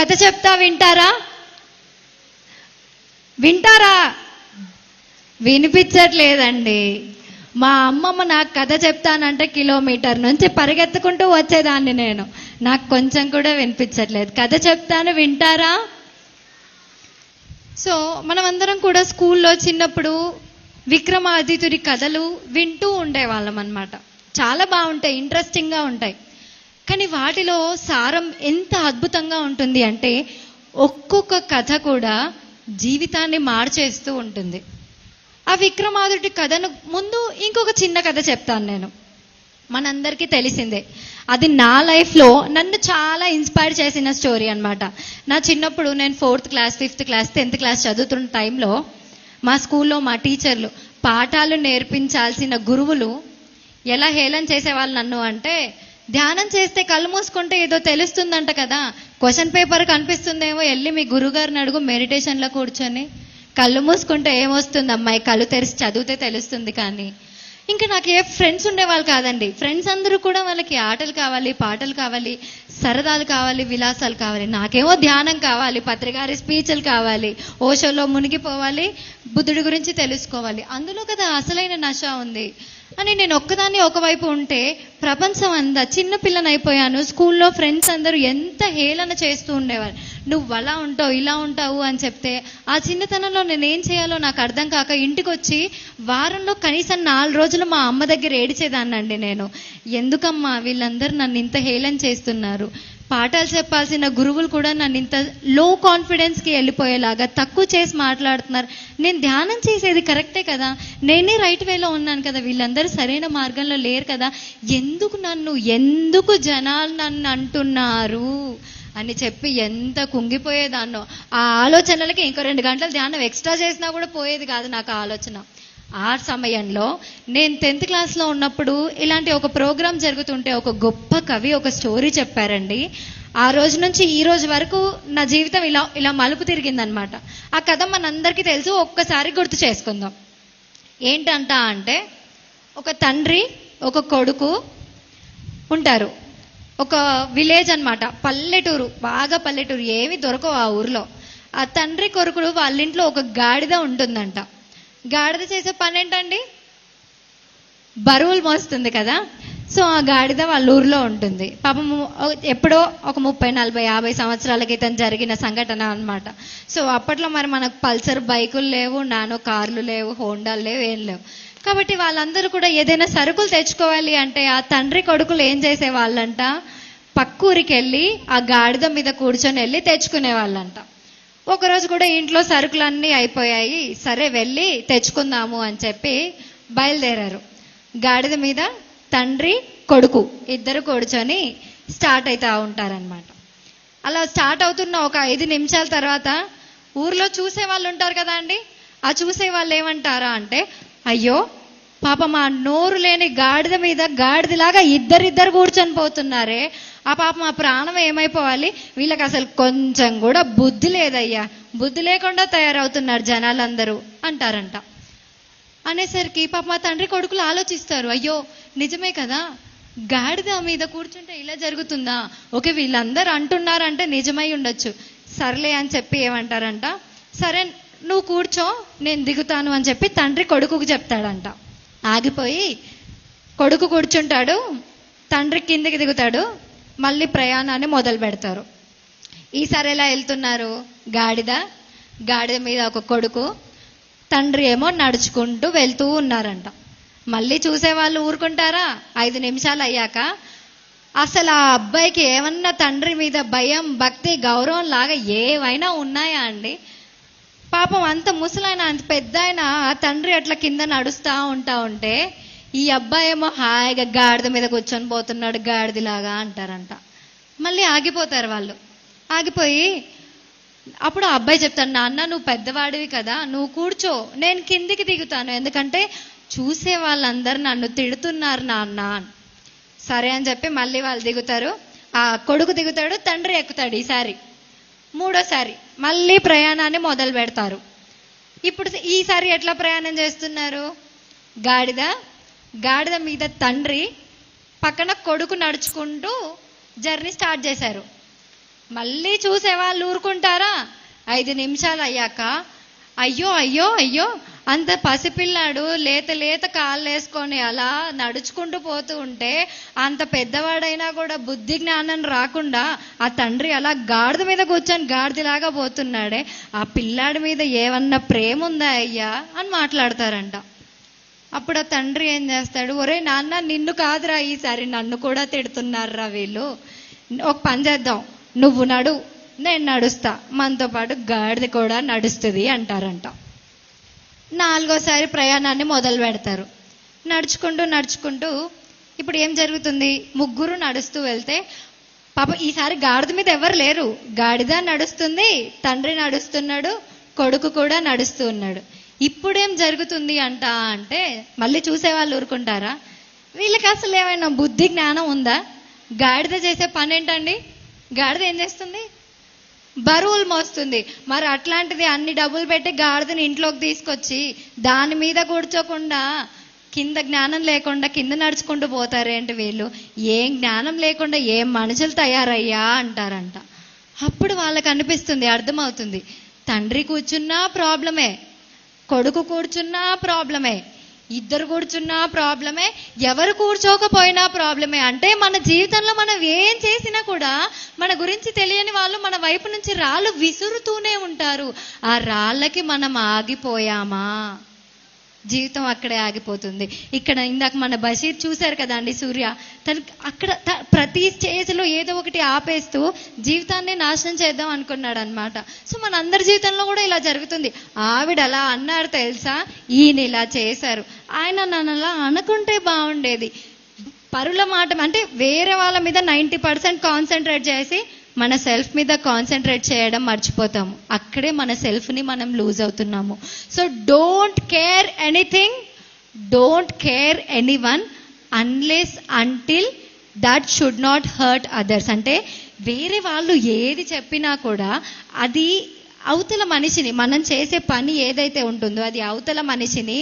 కథ చెప్తా వింటారా? వింటారా? వినిపించట్లేదండి. మా అమ్మమ్మ నాకు కథ చెప్తానంటే కిలోమీటర్ నుంచి పరిగెత్తుకుంటూ వచ్చేదాన్ని నేను. నాకు కొంచెం కూడా వినిపించట్లేదు. కథ చెప్తాను వింటారా? సో మనమందరం కూడా స్కూల్లో చిన్నప్పుడు విక్రమాదిత్యుడి కథలు వింటూ ఉండేవాళ్ళం అనమాట చాలా బాగుంటాయి ఇంట్రెస్టింగ్గా ఉంటాయి. కానీ వాటిలో సారం ఎంత అద్భుతంగా ఉంటుంది అంటే ఒక్కొక్క కథ కూడా జీవితాన్ని మార్చేస్తూ ఉంటుంది. ఆ విక్రమాదుడి కథను ముందు ఇంకొక చిన్న కథ చెప్తాను నేను. మనందరికీ తెలిసిందే. అది నా లైఫ్లో నన్ను చాలా ఇన్స్పైర్ చేసిన స్టోరీ అన్నమాట. నా చిన్నప్పుడు నేను fourth class fifth class tenth class చదువుతున్న టైంలో మా స్కూల్లో మా టీచర్లు పాఠాలు నేర్పించాల్సిన గురువులు ఎలా హేళన చేసేవాళ్ళు నన్ను అంటే ధ్యానం చేస్తే కళ్ళు మూసుకుంటే ఏదో తెలుస్తుందంట కదా. క్వశ్చన్ పేపర్ కనిపిస్తుందేమో వెళ్ళి మీ గురుగారిని అడుగు మెడిటేషన్లో కూర్చొని. కళ్ళు మూసుకుంటే ఏమొస్తుంది అమ్మాయి కళ్ళు తెరిచి చదివితే తెలుస్తుంది కానీ. ఇంకా నాకు ఏ ఫ్రెండ్స్ ఉండేవాళ్ళు కాదండి. ఫ్రెండ్స్ అందరూ కూడా వాళ్ళకి ఆటలు కావాలి పాటలు కావాలి సరదాలు కావాలి విలాసాలు కావాలి. నాకేమో ధ్యానం కావాలి పత్రికారి స్పీచ్లు కావాలి ఓషోలో మునిగిపోవాలి బుద్ధుడి గురించి తెలుసుకోవాలి. అందులో కదా అసలైన నష ఉంది. అని నేను ఒక్కదాన్ని ఒకవైపు ఉంటే ప్రపంచం అంతా చిన్న పిల్లనైపోయాను స్కూల్లో ఫ్రెండ్స్ అందరూ ఎంత హేళన చేస్తూ ఉండేవారు. నువ్వు అలా ఉంటావు ఇలా ఉంటావు అని చెప్తే ఆ చిన్నతనంలో నేను ఏం చేయాలో నాకు అర్థం కాక ఇంటికి వచ్చి వారంలో కనీసం నాలుగు రోజులు మా అమ్మ దగ్గర ఏడిచేదాన్నండి నేను. ఎందుకమ్మా వీళ్ళందరూ నన్ను ఇంత హేళన చేస్తున్నారు? పాఠాలు చెప్పాల్సిన గురువులు కూడా నన్ను ఇంత లో కాన్ఫిడెన్స్కి వెళ్ళిపోయేలాగా తక్కువ చేసి మాట్లాడుతున్నారు. నేను ధ్యానం చేసేది కరెక్టే కదా? నేనే రైట్ వేలో ఉన్నాను కదా? వీళ్ళందరూ సరైన మార్గంలో లేరు కదా? ఎందుకు నన్ను ఎందుకు జనాలు నన్ను అంటున్నారు? అని చెప్పి ఎంత కుంగిపోయేదాన్నో. ఆ ఆలోచనలకి ఇంకో రెండు గంటలు ధ్యానం ఎక్స్ట్రా చేసినా కూడా పోయేది కాదు నాకు ఆలోచన. ఆ సమయంలో నేను టెన్త్ క్లాస్లో ఉన్నప్పుడు ఇలాంటి ఒక ప్రోగ్రాం జరుగుతుంటే ఒక గొప్ప కవి ఒక స్టోరీ చెప్పారండి. ఆ రోజు నుంచి ఈ రోజు వరకు నా జీవితం ఇలా ఇలా మలుపు తిరిగిందనమాట ఆ కథ మనందరికీ తెలుసు ఒక్కసారి గుర్తు చేసుకుందాం. ఏంటంట అంటే ఒక తండ్రి ఒక కొడుకు ఉంటారు. ఒక విలేజ్ అన్నమాట పల్లెటూరు బాగా పల్లెటూరు ఏమి దొరకవు ఆ ఊర్లో. ఆ తండ్రి కొడుకుడు వాళ్ళ ఇంట్లో ఒక గాడిద ఉంటుందంట. గాడిద చేసే పని ఏంటండి బరువులు మోస్తుంది కదా. సో ఆ గాడిద వాళ్ళ ఊర్లో ఉంటుంది. పాపం ఎప్పుడో ఒక ముప్పై నలభై యాభై సంవత్సరాల క్రితం జరిగిన సంఘటన అనమాట సో అప్పట్లో మరి మనకు పల్సర్ బైకులు లేవు నానో కార్లు లేవు హోండాలు లేవు ఏం లేవు. కాబట్టి వాళ్ళందరూ కూడా ఏదైనా సరుకులు తెచ్చుకోవాలి అంటే ఆ తండ్రి కొడుకులు ఏం చేసే వాళ్ళంట పక్కూరికి వెళ్ళి ఆ గాడిద మీద కూర్చొని వెళ్ళి తెచ్చుకునే వాళ్ళంట ఒకరోజు కూడా ఇంట్లో సరుకులన్నీ అయిపోయాయి. సరే వెళ్ళి తెచ్చుకుందాము అని చెప్పి బయలుదేరారు. గాడిద మీద తండ్రి కొడుకు ఇద్దరు కూర్చొని స్టార్ట్ అవుతూ ఉంటారనమాట అలా స్టార్ట్ అవుతున్న ఒక ఐదు నిమిషాల తర్వాత ఊర్లో చూసే వాళ్ళు ఉంటారు కదా అండి? ఆ చూసే వాళ్ళు ఏమంటారా అంటే అయ్యో పాపం మా నోరు లేని గాడిద మీద గాడిదలాగా ఇద్దరిద్దరు కూర్చొని పోతున్నారే. ఆ పాపం మా ప్రాణం ఏమైపోవాలి? వీళ్ళకి అసలు కొంచెం కూడా బుద్ధి లేదయ్యా. బుద్ధి లేకుండా తయారవుతున్నారు జనాలందరూ అంటారంట. అనేసరికి పాప మా తండ్రి కొడుకులు ఆలోచిస్తారు అయ్యో నిజమే కదా? గాడిద మీద కూర్చుంటే ఇలా జరుగుతుందా? ఓకే వీళ్ళందరూ అంటున్నారంటే నిజమై ఉండొచ్చు. సర్లే అని చెప్పి ఏమంటారంట? సరే నువ్వు కూర్చో నేను దిగుతాను అని చెప్పి తండ్రి కొడుకుకు చెప్తాడంట. ఆగిపోయి కొడుకు కూర్చుంటాడు తండ్రి కిందికి దిగుతాడు మళ్ళీ ప్రయాణాన్ని మొదలు పెడతారు. ఈసారి ఎలా వెళ్తున్నారు? గాడిద గాడిద మీద ఒక కొడుకు తండ్రి ఏమో నడుచుకుంటూ వెళ్తూ ఉన్నారంట. మళ్ళీ చూసే వాళ్ళు ఊరుకుంటారా? ఐదు నిమిషాలు అయ్యాక అసలు ఆ అబ్బాయికి ఏమన్నా తండ్రి మీద భయం భక్తి గౌరవం లాగా ఏవైనా ఉన్నాయా అండి? పాపం అంత ముసలైన అంత పెద్ద ఆయన ఆ తండ్రి అట్లా కింద నడుస్తూ ఉంటా ఉంటే ఈ అబ్బాయి ఏమో హాయిగా గాడిద మీద కూర్చొని పోతున్నాడు గాడిదలాగా అంటారంట. మళ్ళీ ఆగిపోతారు వాళ్ళు. ఆగిపోయి అప్పుడు ఆ అబ్బాయి చెప్తాడు నాన్న నువ్వు పెద్దవాడివి కదా నువ్వు కూర్చో నేను కిందికి దిగుతాను. ఎందుకంటే చూసే వాళ్ళందరూ నన్ను తిడుతున్నారు నాన్న సరే అని చెప్పి మళ్ళీ వాళ్ళు దిగుతారు. ఆ కొడుకు దిగుతాడు తండ్రి ఎక్కుతాడు ఈసారి. మూడోసారి మళ్ళీ ప్రయాణాన్ని మొదలు పెడతారు. ఇప్పుడు ఈసారి ఎట్లా ప్రయాణం చేస్తున్నారు? గాడిద గాడిద మీద తండ్రి పక్కన కొడుకు నడుచుకుంటూ జర్నీ స్టార్ట్ చేశారు. మళ్ళీ చూసేవాళ్ళు ఊరుకుంటారా? ఐదు నిమిషాలు అయ్యాక అయ్యో అయ్యో అయ్యో అంత పసిపిల్లాడు లేత లేత కాళ్ళు వేసుకొని అలా నడుచుకుంటూ పోతూ ఉంటే అంత పెద్దవాడైనా కూడా బుద్ధి జ్ఞానం రాకుండా ఆ తండ్రి అలా గాడిద మీద కూర్చొని గాడిదలాగా పోతున్నాడే. ఆ పిల్లాడి మీద ఏమన్నా ప్రేమ ఉందా అయ్యా అని మాట్లాడతారంట. అప్పుడు ఆ తండ్రి ఏం చేస్తాడు ఒరే నాన్న నిన్ను కాదురా ఈసారి నన్ను కూడా తిడుతున్నారా వీళ్ళు. ఒక పని చేద్దాం నువ్వు నడు నేను నడుస్తా. మనతో పాటు గాడిద కూడా నడుస్తుంది అంటారంట. నాలుగోసారి ప్రయాణాన్ని మొదలు పెడతారు. నడుచుకుంటూ నడుచుకుంటూ ఇప్పుడు ఏం జరుగుతుంది? ముగ్గురు నడుస్తూ వెళ్తే పాప ఈసారి గాడిద మీద ఎవరు లేరు. గాడిద నడుస్తుంది తండ్రి నడుస్తున్నాడు కొడుకు కూడా నడుస్తూ ఉన్నాడు. ఇప్పుడేం జరుగుతుంది అంట అంటే మళ్ళీ చూసే వాళ్ళు ఊరుకుంటారా? వీళ్ళకి అసలు ఏమైనా బుద్ధి జ్ఞానం ఉందా? గాడిద చేసే పని ఏంటండి గాడిద ఏం చేస్తుంది? బరువులు మోస్తుంది. మరి అట్లాంటిది అన్ని డబ్బులు పెట్టి గాడిదని ఇంట్లోకి తీసుకొచ్చి దాని మీద కూర్చోకుండా కింద జ్ఞానం లేకుండా కింద నడుచుకుంటూ పోతారేంటి వీళ్ళు? ఏం జ్ఞానం లేకుండా ఏం మనుషులు తయారయ్యా అంటారంట. అప్పుడు వాళ్ళకి అనిపిస్తుంది అర్థమవుతుంది. తండ్రి కూర్చున్నా ప్రాబ్లమే కొడుకు కూర్చున్నా ప్రాబ్లమే ఇద్దరు కూర్చున్నా ప్రాబ్లమే ఎవరు కూర్చోకపోయినా ప్రాబ్లమే. అంటే మన జీవితంలో మనం ఏం చేసినా కూడా మన గురించి తెలియని వాళ్ళు మన వైపు నుంచి రాళ్ళు విసురుతూనే ఉంటారు. ఆ రాళ్ళకి మనం ఆగిపోయామా? జీవితం అక్కడే ఆగిపోతుంది. ఇక్కడ ఇందాక మన బషీర్ చూశారు కదండి సూర్య తను అక్కడ త- ప్రతి స్టేజ్లో ఏదో ఒకటి ఆపేస్తూ జీవితాన్ని నాశనం చేద్దాం అనుకున్నాడు అనమాట సో మన అందరి జీవితంలో కూడా ఇలా జరుగుతుంది. ఆవిడ అలా అన్నారు తెలుసా? ఈయన ఇలా చేశారు. ఆయన నన్ను అలా అనుకుంటే బాగుండేది. పరుల మాట అంటే వేరే వాళ్ళ మీద నైంటీ పర్సెంట్ కాన్సన్ట్రేట్ చేసి మన సెల్ఫ్ మీద కాన్సన్ట్రేట్ చేయడం మర్చిపోతాము. అక్కడే మన సెల్ఫ్ని మనం లూజ్ అవుతున్నాము. So don't care anything don't care anyone unless until that should not hurt others. అంటే వేరే వాళ్ళు ఏది చెప్పినా కూడా అది అవతల మనిషిని మనం చేసే పని ఏదైతే ఉంటుందో అది అవతల మనిషిని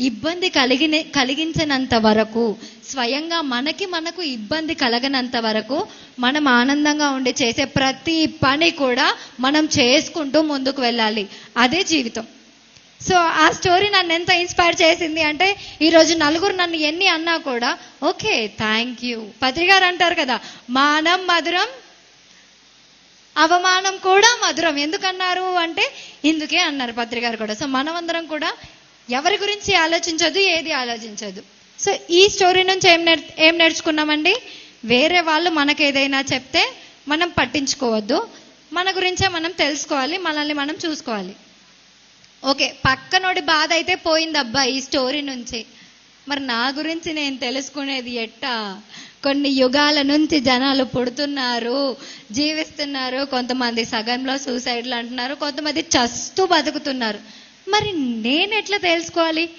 ఇబ్బంది కలిగిన కలిగించినంత వరకు స్వయంగా మనకి మనకు ఇబ్బంది కలగనంత వరకు మనం ఆనందంగా ఉండి చేసే ప్రతి పని కూడా మనం చేసుకుంటూ ముందుకు వెళ్ళాలి. అదే జీవితం. సో ఆ స్టోరీ నన్ను ఎంత ఇన్స్పైర్ చేసింది అంటే ఈరోజు నలుగురు నన్ను ఎన్ని అన్నా కూడా ఓకే థ్యాంక్ యూ. పత్రికారు అంటారు కదా మానం మధురం అవమానం కూడా మధురం. ఎందుకన్నారు అంటే ఇందుకే అన్నారు పత్రికారు కూడా. సో మనమందరం కూడా ఎవరి గురించి ఆలోచించదు ఏది ఆలోచించదు సో ఈ స్టోరీ నుంచి ఏం నేర్ ఏం నేర్చుకున్నామండి? వేరే వాళ్ళు మనకు ఏదైనా చెప్తే మనం పట్టించుకోవద్దు. మన గురించే మనం తెలుసుకోవాలి మనల్ని మనం చూసుకోవాలి. ఓకే పక్కనోడి బాధ అయితే పోయిందబ్బా ఈ స్టోరీ నుంచి. మరి నా గురించి నేను తెలుసుకునేది ఎట్టా? కొన్ని యుగాల నుంచి జనాలు పుడుతున్నారు జీవిస్తున్నారు. కొంతమంది సగంలో సూసైడ్లు అంటున్నారు కొంతమంది చస్తూ బతుకుతున్నారు. మరి నేను ఎట్లా తెలుసుకోవాలి?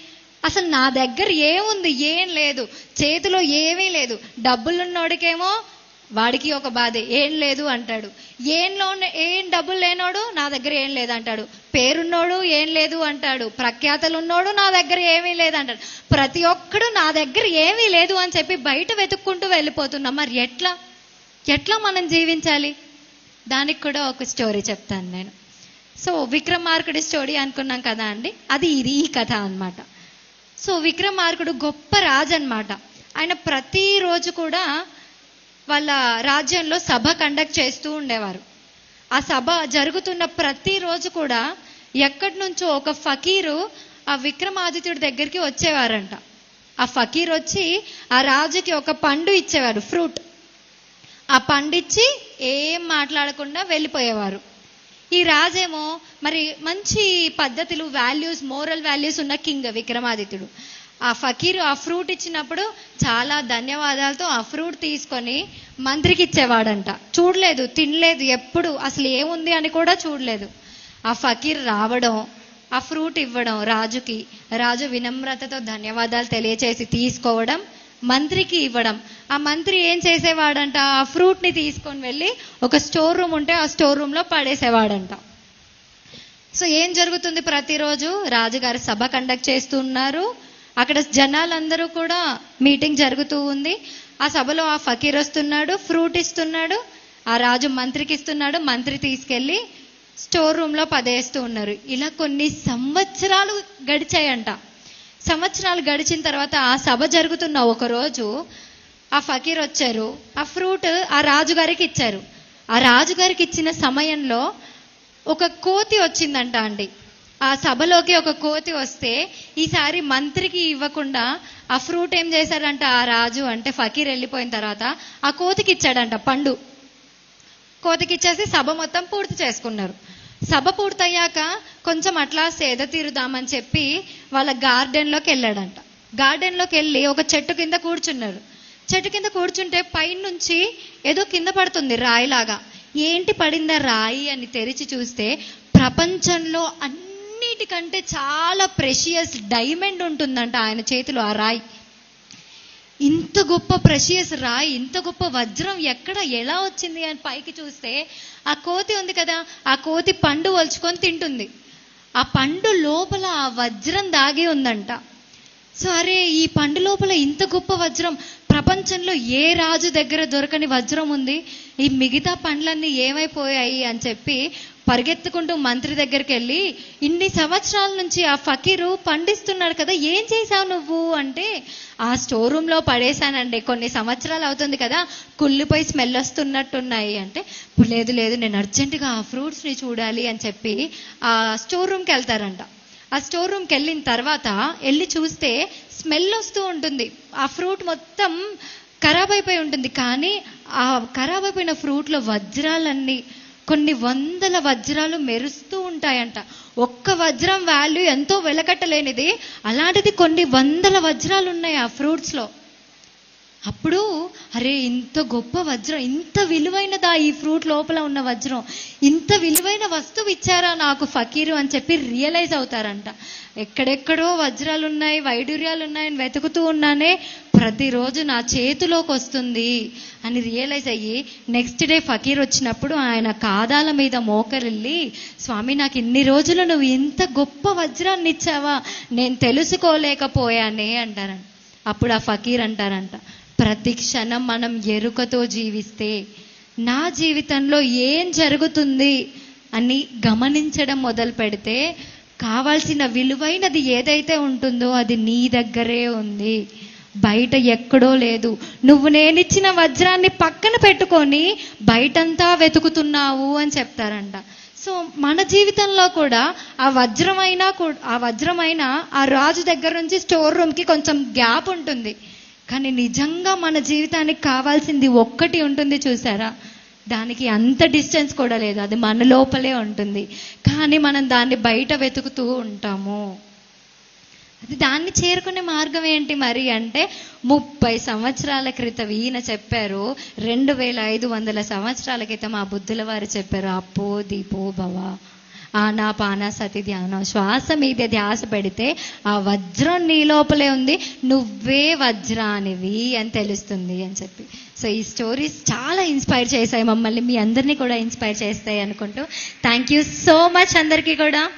అసలు నా దగ్గర ఏముంది? ఏం లేదు. చేతిలో ఏమీ లేదు. డబ్బులున్నోడికేమో వాడికి ఒక బాధ ఏం లేదు అంటాడు. ఏంలో ఏం డబ్బులు లేనోడు నా దగ్గర ఏం లేదు అంటాడు. పేరున్నోడు ఏం లేదు అంటాడు. ప్రఖ్యాతలు ఉన్నోడు నా దగ్గర ఏమీ లేదు అంటాడు. ప్రతి ఒక్కడు నా దగ్గర ఏమీ లేదు అని చెప్పి బయట వెతుక్కుంటూ వెళ్ళిపోతున్నాం. మరి ఎట్లా? ఎట్లా మనం జీవించాలి? దానికి కూడా ఒక స్టోరీ చెప్తాను నేను. సో విక్రమార్కుడి స్టోరీ అనుకున్నాం కదా అండి? అది ఇది ఈ కథ అనమాట సో విక్రమార్కుడు గొప్ప రాజు అనమాట ఆయన ప్రతిరోజు కూడా వాళ్ళ రాజ్యంలో సభ కండక్ట్ చేస్తూ ఉండేవారు. ఆ సభ జరుగుతున్న ప్రతిరోజు కూడా ఎక్కడి నుంచో ఒక ఫకీరు ఆ విక్రమాదిత్యుడి దగ్గరికి వచ్చేవారంట. ఆ ఫకీర్ వచ్చి ఆ రాజుకి ఒక పండు ఇచ్చేవారు ఫ్రూట్. ఆ పండిచ్చి ఏం మాట్లాడకుండా వెళ్ళిపోయేవారు. ఈ రాజేమో మరి మంచి పద్ధతులు వాల్యూస్ మోరల్ వాల్యూస్ ఉన్న కింగ్ విక్రమాదిత్యుడు. ఆ ఫకీర్ ఆ ఫ్రూట్ ఇచ్చినప్పుడు చాలా ధన్యవాదాలతో ఆ ఫ్రూట్ తీసుకొని మంత్రికి ఇచ్చేవాడంట చూడలేదు తినలేదు ఎప్పుడు అసలు ఏముంది అని కూడా చూడలేదు. ఆ ఫకీర్ రావడం ఆ ఫ్రూట్ ఇవ్వడం రాజుకి రాజు వినమ్రతతో ధన్యవాదాలు తెలియచేసి తీసుకోవడం మంత్రికి ఇవ్వడం. ఆ మంత్రి ఏం చేసేవాడంట? ఆ ఫ్రూట్ని తీసుకొని వెళ్ళి ఒక స్టోర్ రూమ్ ఉంటే ఆ స్టోర్ రూమ్లో పడేసేవాడంట. సో ఏం జరుగుతుంది ప్రతిరోజు? రాజుగారు సభ కండక్ట్ చేస్తున్నారు అక్కడ జనాలందరూ కూడా మీటింగ్ జరుగుతూ ఉంది. ఆ సభలో ఆ ఫకీర్ వస్తున్నాడు ఫ్రూట్ ఇస్తున్నాడు ఆ రాజు మంత్రికి ఇస్తున్నాడు మంత్రి తీసుకెళ్ళి స్టోర్ రూమ్లో పదేస్తూ ఉన్నారు. ఇలా కొన్ని సంవత్సరాలు గడిచాయంట. సంవత్సరాలు గడిచిన తర్వాత ఆ సభ జరుగుతున్న ఒక రోజు ఆ ఫకీర్ వచ్చారు ఆ ఫ్రూట్ ఆ రాజుగారికి ఇచ్చారు. ఆ రాజుగారికి ఇచ్చిన సమయంలో ఒక కోతి వచ్చిందంట అండి. ఆ సభలోకి ఒక కోతి వస్తే ఈసారి మంత్రికి ఇవ్వకుండా ఆ ఫ్రూట్ ఏం చేశాడంట? ఆ రాజు అంటే ఫకీర్ వెళ్ళిపోయిన తర్వాత ఆ కోతికి ఇచ్చాడంట పండు. కోతికి ఇచ్చేసి సభ మొత్తం పూర్తి చేసుకున్నారు. సభ పూర్తయ్యాక కొంచెం అట్లా సేద తీరుదామని చెప్పి వాళ్ళ గార్డెన్లోకి వెళ్ళాడంట. గార్డెన్లోకి వెళ్ళి ఒక చెట్టు కింద కూర్చున్నారు. చెట్టు కింద కూర్చుంటే పైనుంచి ఏదో కింద పడుతుంది రాయిలాగా. ఏంటి పడిందా రాయి అని తెరిచి చూస్తే ప్రపంచంలో అన్ని అన్నిటికంటే చాలా ప్రెషియస్ డైమండ్ ఉంటుందంట ఆయన చేతిలో ఆ రాయి. ఇంత గొప్ప ప్రెషియస్ రాయి ఇంత గొప్ప వజ్రం ఎక్కడ ఎలా వచ్చింది అని పైకి చూస్తే ఆ కోతి ఉంది కదా ఆ కోతి పండు వలుచుకొని తింటుంది. ఆ పండు లోపల ఆ వజ్రం దాగి ఉందంట. సో అరే ఈ పండు లోపల ఇంత గొప్ప వజ్రం ప్రపంచంలో ఏ రాజు దగ్గర దొరకని వజ్రం ఉంది? ఈ మిగతా పండ్లన్నీ ఏమైపోయాయి అని చెప్పి పరిగెత్తుకుంటూ మంత్రి దగ్గరికి వెళ్ళి ఇన్ని సంవత్సరాల నుంచి ఆ ఫకీరు పండిస్తున్నాడు కదా ఏం చేశావు నువ్వు? అంటే ఆ స్టోర్ రూమ్లో పడేశానండి కొన్ని సంవత్సరాలు అవుతుంది కదా కుళ్ళిపోయి స్మెల్ వస్తున్నట్టున్నాయి. అంటే లేదు లేదు నేను అర్జెంటుగా ఆ ఫ్రూట్స్ని చూడాలి అని చెప్పి ఆ స్టోర్ రూమ్కి వెళ్తారంట. ఆ స్టోర్ రూమ్కి వెళ్ళిన తర్వాత వెళ్ళి చూస్తే స్మెల్ వస్తూ ఉంటుంది. ఆ ఫ్రూట్ మొత్తం ఖరాబ్ అయిపోయి ఉంటుంది. కానీ ఆ ఖరాబ్ అయిపోయిన ఫ్రూట్లో వజ్రాలన్నీ కొన్ని వందల వజ్రాలు మెరుస్తూ ఉంటాయంట. ఒక్క వజ్రం వాల్యూ ఎంతో వెలకట్టలేనిది. అలాంటిది కొన్ని వందల వజ్రాలు ఉన్నాయి ఆ ఫ్రూట్స్లో అప్పుడు అరే ఇంత గొప్ప వజ్రం ఇంత విలువైనదా ఈ ఫ్రూట్ లోపల ఉన్న వజ్రం? ఇంత విలువైన వస్తువు ఇచ్చారా నాకు ఫకీరు అని చెప్పి రియలైజ్ అవుతారంట. ఎక్కడెక్కడో వజ్రాలు ఉన్నాయి వైడూర్యాలు ఉన్నాయని వెతుకుతూ ఉన్నానే ప్రతిరోజు నా చేతిలోకి వస్తుంది అని రియలైజ్ అయ్యి నెక్స్ట్ డే ఫకీర్ వచ్చినప్పుడు ఆయన కాదాల మీద మోకరిల్లి స్వామి నాకు ఇన్ని రోజులు నువ్వు ఇంత గొప్ప వజ్రాన్ని ఇచ్చావా? నేను తెలుసుకోలేకపోయానే అంటారంట. అప్పుడు ఆ ఫకీర్ అంటారంట ప్రతి క్షణం మనం ఎరుకతో జీవిస్తే నా జీవితంలో ఏం జరుగుతుంది అని గమనించడం మొదలు పెడితే కావాల్సిన విలువైనది ఏదైతే ఉంటుందో అది నీ దగ్గరే ఉంది. బయట ఎక్కడో లేదు. నువ్వు నేనిచ్చిన వజ్రాన్ని పక్కన పెట్టుకొని బయటంతా వెతుకుతున్నావు అని చెప్తారంట. సో మన జీవితంలో కూడా ఆ వజ్రమైనా ఆ వజ్రమైన ఆ రాజు దగ్గర నుంచి స్టోర్ రూమ్కి కొంచెం గ్యాప్ ఉంటుంది. కానీ నిజంగా మన జీవితానికి కావాల్సింది ఒక్కటి ఉంటుంది చూసారా? దానికి అంత డిస్టెన్స్ కూడా లేదు. అది మన లోపలే ఉంటుంది. కానీ మనం దాన్ని బయట వెతుకుతూ ఉంటాము. అది దాన్ని చేరుకునే మార్గం ఏంటి మరి అంటే ముప్పై సంవత్సరాల క్రితం ఈయన చెప్పారు రెండు వేల ఐదు వందల సంవత్సరాల క్రితం ఆ బుద్ధుల వారు చెప్పారు అప్పో దీపో భవ. ఆనాపాన సతి ధ్యానం శ్వాస మీద ధ్యాస పెడితే ఆ వజ్రం నీ లోపలే ఉంది. నువ్వే వజ్రానివి అని తెలుస్తుంది అని చెప్పి. సో ఈ స్టోరీస్ చాలా ఇన్స్పైర్ చేశాయి మమ్మల్ని. మీ అందరినీ కూడా ఇన్స్పైర్ చేస్తాయి అనుకుంటూ. థ్యాంక్ యూ సో మచ్ అందరికీ కూడా.